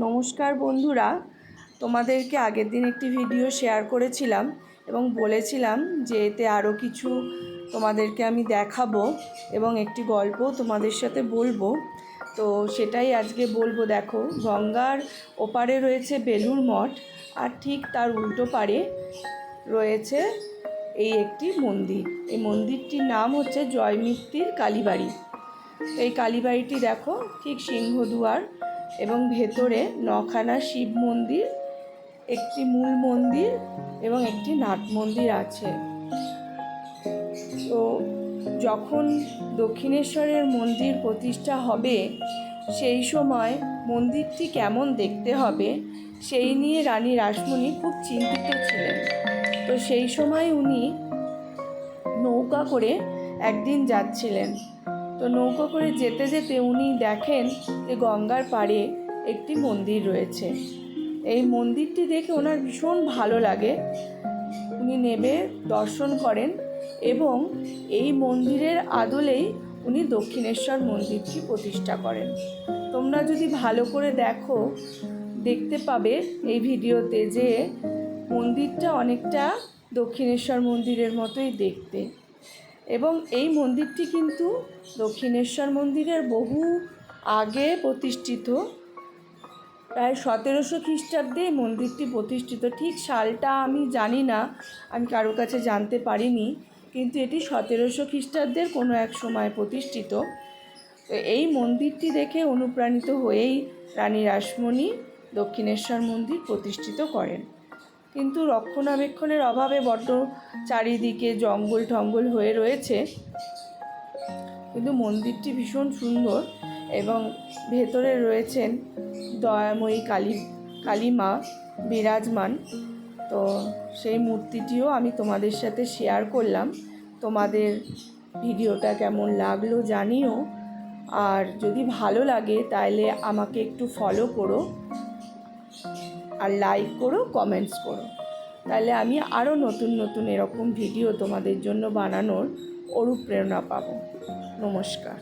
নমস্কার বন্ধুরা, তোমাদেরকে আগের দিন একটি ভিডিও শেয়ার করেছিলাম এবং বলেছিলাম যে এতে আরও কিছু তোমাদেরকে আমি দেখাবো এবং একটি গল্প তোমাদের সাথে বলব। তো সেটাই আজকে বলব, দেখো, গঙ্গার ওপারে রয়েছে বেলুর মঠ আর ঠিক তার উল্টো পারে রয়েছে এই একটি মন্দির। এই মন্দিরটির নাম হচ্ছে জয়মিত্তির কালীবাড়ি। এই কালীবাড়িটি দেখো, ঠিক সিংহদুয়ার এবং ভেতরে নখানা শিব মন্দির, একটি মূল মন্দির এবং একটি নাট মন্দির আছে। তো যখন দক্ষিণেশ্বরের মন্দির প্রতিষ্ঠা হবে, সেই সময় মন্দিরটি কেমন দেখতে হবে, সেই নিয়ে রানী রাসমণি খুব চিন্তিত ছিলেন। তো সেই সময় উনি নৌকা করে একদিন যাচ্ছিলেন। তো নৌকা করে যেতে যেতে উনি দেখেন যে গঙ্গার পাড়ে একটি মন্দির রয়েছে। এই মন্দিরটি দেখে ওনার ভীষণ ভালো লাগে। উনি নেবে দর্শন করেন এবং এই মন্দিরের আদলেই উনি দক্ষিণেশ্বর মন্দিরটি প্রতিষ্ঠা করেন। তোমরা যদি ভালো করে দেখো, দেখতে পাবে এই ভিডিওতে যে মন্দিরটা অনেকটা দক্ষিণেশ্বর মন্দিরের মতোই দেখতে। এবং এই মন্দিরটি কিন্তু দক্ষিণেশ্বর মন্দিরের বহু আগে প্রতিষ্ঠিত। প্রায় সতেরোশো খ্রিস্টাব্দে মন্দিরটি প্রতিষ্ঠিত। ঠিক সালটা আমি জানি না, আমি কারও কাছে জানতে পারিনি, কিন্তু এটি সতেরোশো খ্রিস্টাব্দের কোনো এক সময় প্রতিষ্ঠিত। এই মন্দিরটি দেখে অনুপ্রাণিত হয়েই রানী রাসমণি দক্ষিণেশ্বর মন্দির প্রতিষ্ঠিত করেন। কিন্তু রক্ষণাবেক্ষণের অভাবে বড্ড চারিদিকে জঙ্গল টঙ্গল হয়ে রয়েছে। কিন্তু মন্দিরটি ভীষণ সুন্দর এবং ভেতরে রয়েছেন দয়াময়ী কালী কালী মা বিরাজমান। তো সেই মূর্তিটিও আমি তোমাদের সাথে শেয়ার করলাম। তোমাদের ভিডিওটা কেমন লাগল জানিও। আর যদি ভালো লাগে তাহলে আমাকে একটু ফলো করো। আর লাইক করো কমেন্টস করো। তাহলে আমি আরও নতুন নতুন এরকম ভিডিও তোমাদের জন্য বানানোর অনুপ্রেরণা পাবো। নমস্কার।